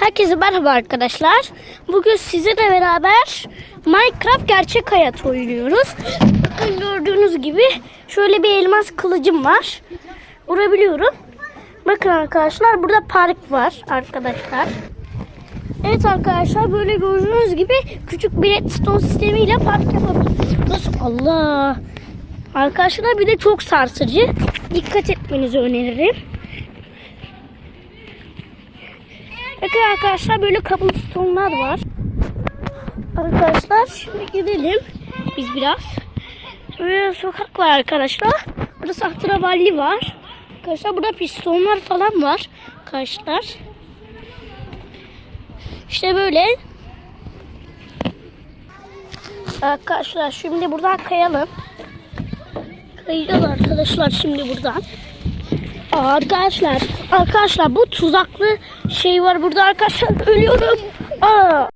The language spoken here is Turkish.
Herkese merhaba arkadaşlar. Bugün sizinle beraber Minecraft gerçek hayat oynuyoruz. Bakın gördüğünüz gibi şöyle bir elmas kılıcım var. Vurabiliyorum. Bakın arkadaşlar burada park var arkadaşlar. Evet arkadaşlar böyle gördüğünüz gibi küçük bir redstone sistemiyle park yapabiliyoruz. Allah. Arkadaşlar bir de çok sarsıcı. Dikkat etmenizi öneririm. Bakın arkadaşlar böyle cobblestone'lar var. Arkadaşlar şimdi gidelim biz biraz. Böyle sokak var arkadaşlar. Burada sahtravalli var. Arkadaşlar burada pistonlar falan var. Arkadaşlar. İşte böyle. Arkadaşlar şimdi buradan kayalım. Kayacağız arkadaşlar şimdi buradan. Arkadaşlar, arkadaşlar bu tuzaklı şey var burada arkadaşlar ölüyorum. Aa.